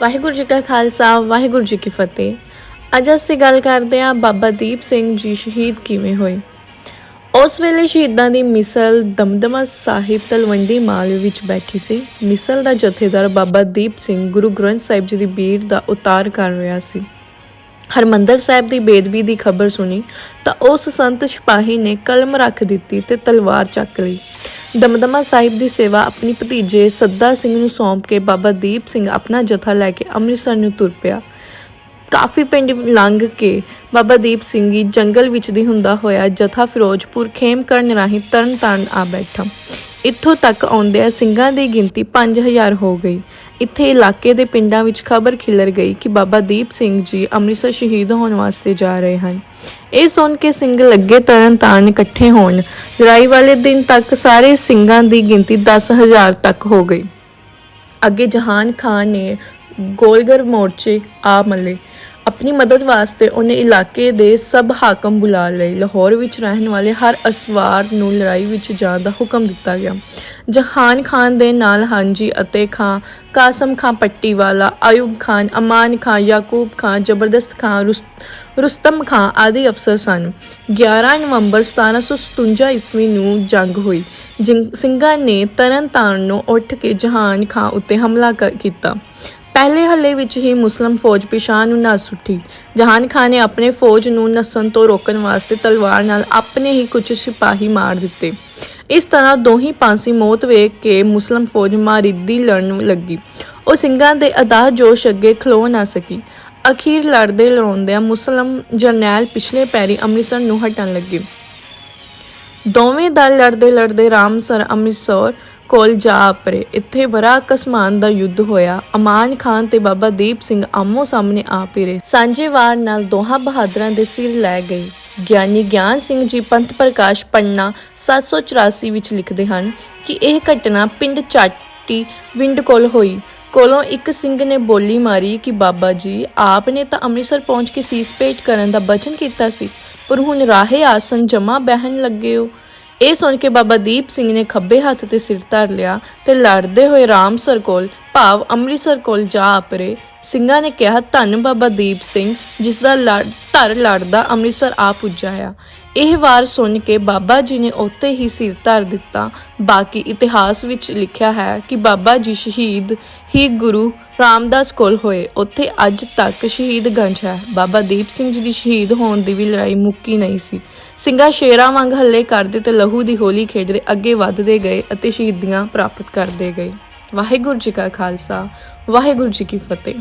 ਵਾਹਿਗੁਰੂ ਜੀ ਕਾ ਖਾਲਸਾ, ਵਾਹਿਗੁਰੂ ਜੀ ਕੀ ਫਤਿਹ। ਅੱਜ ਅਸੀਂ ਗੱਲ ਕਰਦੇ ਹਾਂ ਬਾਬਾ ਦੀਪ ਸਿੰਘ ਜੀ ਸ਼ਹੀਦ ਕਿਵੇਂ ਹੋਏ। ਉਸ ਵੇਲੇ ਸ਼ਹੀਦਾਂ ਦੀ ਮਿਸਲ ਦਮਦਮਾ ਸਾਹਿਬ ਤਲਵੰਡੀ ਮਾਲ ਵਿੱਚ ਬੈਠੀ ਸੀ। ਮਿਸਲ ਦਾ ਜਥੇਦਾਰ ਬਾਬਾ ਦੀਪ ਸਿੰਘ ਗੁਰੂ ਗ੍ਰੰਥ ਸਾਹਿਬ ਜੀ ਦੀ ਬੀੜ ਦਾ ਉਤਾਰ ਕਰ ਰਿਹਾ ਸੀ। ਹਰਮੰਦਰ ਸਾਹਿਬ ਦੀ ਬੇਦਬੀ ਦੀ ਖਬਰ ਸੁਣੀ ਤਾਂ ਉਸ ਸੰਤ ਸਿਪਾਹੀ ਨੇ ਕਲਮ ਰੱਖ ਦਿੱਤੀ ਤੇ ਤਲਵਾਰ ਚੱਕ ਲਈ। ਦਮਦਮਾ ਸਾਹਿਬ ਦੀ ਸੇਵਾ ਆਪਣੀ ਭਤੀਜੇ ਸੱਦਾ ਸਿੰਘ ਨੂੰ ਸੌਂਪ ਕੇ ਬਾਬਾ ਦੀਪ ਸਿੰਘ ਆਪਣਾ ਜਥਾ ਲੈ ਕੇ ਅੰਮ੍ਰਿਤਸਰ ਨੂੰ ਤੁਰ ਪਿਆ। ਕਾਫੀ ਪਿੰਡ ਲੰਘ ਕੇ ਬਾਬਾ ਦੀਪ ਸਿੰਘ ਜੀ ਜੰਗਲ ਵਿੱਚ ਦੀ ਹੁੰਦਾ ਹੋਇਆ ਜਥਾ ਫਿਰੋਜ਼ਪੁਰ ਖੇਮ ਕਰਨ ਰਾਹੀਂ ਤਰਨ ਤਾਰਨ ਆ ਬੈਠਾ। ਇੱਥੋਂ ਤੱਕ ਆਉਂਦਿਆਂ ਸਿੰਘਾਂ ਦੀ ਗਿਣਤੀ 5000 ਹੋ ਗਈ। ਇੱਥੇ ਇਲਾਕੇ ਦੇ ਪਿੰਡਾਂ ਵਿੱਚ ਖਬਰ ਖਿਲਰ ਗਈ ਕਿ ਬਾਬਾ ਦੀਪ ਸਿੰਘ ਜੀ ਅੰਮ੍ਰਿਤਸਰ ਸ਼ਹੀਦ ਹੋਣ ਵਾਸਤੇ ਜਾ ਰਹੇ ਹਨ। ਇਹ ਸੁਣ ਕੇ ਸਿੰਘ ਲੱਗੇ ਤਰਨ ਤਾਰਨ ਇਕੱਠੇ ਹੋਣ। ਲੜਾਈ ਵਾਲੇ ਦਿਨ ਤੱਕ ਸਾਰੇ ਸਿੰਘਾਂ ਦੀ ਗਿਣਤੀ 10000 ਤੱਕ ਹੋ ਗਈ। ਅੱਗੇ ਜਹਾਨ ਖਾਨ ਨੇ ਗੋਲਗਰ ਮੋਰਚੇ ਆ ਮੱਲੇ। ਆਪਣੀ ਮਦਦ ਵਾਸਤੇ ਉਹਨੇ ਇਲਾਕੇ ਦੇ ਸਭ ਹਾਕਮ ਬੁਲਾ ਲਏ। ਲਾਹੌਰ ਵਿੱਚ ਰਹਿਣ ਵਾਲੇ ਹਰ ਅਸਵਾਰ ਨੂੰ ਲੜਾਈ ਵਿੱਚ ਜਾਣ ਦਾ ਹੁਕਮ ਦਿੱਤਾ ਗਿਆ। ਜਹਾਨ ਖਾਨ ਦੇ ਨਾਲ ਹਾਂਜੀ ਅਤੇ ਖਾਂ, ਕਾਸਮ ਖਾਂ ਪੱਟੀ ਵਾਲਾ, ਆਯੂਬ ਖਾਨ, ਅਮਾਨ ਖਾਨ ਯਾਕੂਬ ਖਾਨ ਜ਼ਬਰਦਸਤ ਖਾਨ ਰੁਸ- ਰੁਸਤਮ ਖਾਨ ਆਦਿ ਅਫਸਰ ਸਨ। 11 ਨਵੰਬਰ 1757 ਈਸਵੀ ਨੂੰ ਜੰਗ ਹੋਈ। ਜਿੰ- ਸਿੰਘਾਂ ਨੇ ਤਰਨਤਾਰਨ ਨੂੰ ਉੱਠ ਕੇ ਜਹਾਨ ਖਾਂ ਉੱਤੇ ਹਮਲਾ ਕ- ਕੀਤਾ। ਪਹਿਲੇ ਹੱਲੇ ਵਿੱਚ ਹੀ ਮੁਸਲਮ ਫੌਜ ਪਿਛਾਂ ਨੂੰ ਨੱਸ ਉੱਠੀ। ਜਹਾਨ ਖਾਨ ਨੇ ਆਪਣੇ ਫੌਜ ਨੂੰ ਨੱਸਣ ਤੋਂ ਰੋਕਣ ਵਾਸਤੇ ਤਲਵਾਰ ਨਾਲ ਆਪਣੇ ਹੀ ਕੁਝ ਸਿਪਾਹੀ ਮਾਰ ਦਿੱਤੇ। ਇਸ ਤਰ੍ਹਾਂ ਦੋਹੀ ਪਾਸੀ ਮੌਤ ਵੇਖ ਕੇ ਮੁਸਲਮ ਫੌਜ ਮਾਰਿੱਦੀ ਲੜਨ ਲੱਗੀ। ਉਹ ਸਿੰਘਾਂ ਦੇ ਅਦਾਹ ਜੋਸ਼ ਅੱਗੇ ਖਲੋ ਨਾ ਸਕੀ। ਅਖੀਰ ਲੜਦੇ ਲੜਾਉਂਦਿਆਂ ਮੁਸਲਮ ਜਰਨੈਲ ਪਿਛਲੇ ਪੈਰੀ ਅੰਮ੍ਰਿਤਸਰ ਨੂੰ ਹਟਣ ਲੱਗੇ। ਦੋਵੇਂ ਦਲ ਲੜਦੇ ਲੜਦੇ ਰਾਮਸਰ, ਅੰਮ੍ਰਿਤਸਰ ਕੋਲ ਜਾ ਆਪਰੇ ਇੱਥੇ ਬੜਾ ਕਸਮਾਨ ਦਾ ਯੁੱਧ ਹੋਇਆ। ਅਮਾਨ ਖਾਨ ਤੇ ਬਾਬਾ ਦੀਪ ਸਿੰਘ ਆਮੋ ਸਾਹਮਣੇ ਆ ਪਿਰੇ ਸਾਂਝੇਵਾਰ ਨਾਲ ਦੋਹਾਂ ਬਹਾਦਰਾਂ ਦੇ ਸਿਰ ਲੈ ਗਏ। ਗਿਆਨੀ ਗਿਆਨ ਸਿੰਘ ਜੀ ਪੰਥ ਪ੍ਰਕਾਸ਼ ਪੰਨਾ 784 ਵਿੱਚ ਲਿਖਦੇ ਹਨ ਕਿ ਇਹ ਘਟਨਾ ਪਿੰਡ ਚਾਟੀ ਵਿੰਡ ਕੋਲ ਹੋਈ। ਕੋਲੋਂ ਇੱਕ ਸਿੰਘ ਨੇ ਬੋਲੀ ਮਾਰੀ ਕਿ ਬਾਬਾ ਜੀ ਆਪ ਨੇ ਤਾਂ ਅੰਮ੍ਰਿਤਸਰ ਪਹੁੰਚ ਕੇ ਸੀਸ ਭੇਟ ਕਰਨ ਦਾ ਬਚਨ ਕੀਤਾ ਸੀ, ਪਰ ਹੁਣ ਰਾਹੇ ਆਸਨ ਜਮਾ ਬਹਿਣ ਲੱਗੇ ਹੋ। ਇਹ ਸੁਣ ਕੇ ਬਾਬਾ ਦੀਪ ਸਿੰਘ ਨੇ ਖੱਬੇ ਹੱਥ ਤੇ ਸਿਰ ਧਰ ਲਿਆ ਤੇ ਲੜਦੇ ਹੋਏ ਰਾਮਸਰ ਕੋਲ, ਭਾਵ ਅੰਮ੍ਰਿਤਸਰ ਕੋਲ ਜਾ ਆਪਰੇ। ਸਿੰਘਾਂ ਨੇ ਕਿਹਾ, ਧੰਨ ਬਾਬਾ ਦੀਪ ਸਿੰਘ, ਜਿਸ ਦਾ ਲੜ, ਧਰ ਲੜਦਾ ਅੰਮ੍ਰਿਤਸਰ ਆ ਪੁੱਜਾ ਆ। ਇਹ ਵਾਰ ਸੁਣ ਕੇ ਬਾਬਾ ਜੀ ਨੇ ਉੱਤੇ ਹੀ ਸਿਰ ਧਰ ਦਿੱਤਾ। ਬਾਕੀ ਇਤਿਹਾਸ ਵਿੱਚ ਲਿਖਿਆ ਹੈ ਕਿ ਬਾਬਾ ਜੀ ਸ਼ਹੀਦ ਹੀ ਗੁਰੂ ਰਾਮਦਾਸ ਕੋਲ ਹੋਏ। ਉੱਥੇ ਅੱਜ ਤੱਕ ਸ਼ਹੀਦ ਗੰਜ ਹੈ। ਬਾਬਾ ਦੀਪ ਸਿੰਘ ਜੀ ਦੀ ਸ਼ਹੀਦ ਹੋਣ ਦੀ ਵੀ ਲੜਾਈ ਮੁੱਕੀ ਨਹੀਂ ਸੀ। ਸਿੰਘਾਂ ਸ਼ੇਰਾਂ ਵਾਂਗ ਹੱਲੇ ਕਰਦੇ ਤੇ ਲਹੂ ਦੀ ਹੋਲੀ ਖੇਡਦੇ ਅੱਗੇ ਵੱਧਦੇ ਗਏ ਅਤੇ ਸ਼ਹੀਦੀਆਂ ਪ੍ਰਾਪਤ ਕਰਦੇ ਗਏ। ਵਾਹਿਗੁਰੂ ਜੀ ਕਾ ਖਾਲਸਾ, ਵਾਹਿਗੁਰੂ ਜੀ ਕੀ ਫਤਿਹ।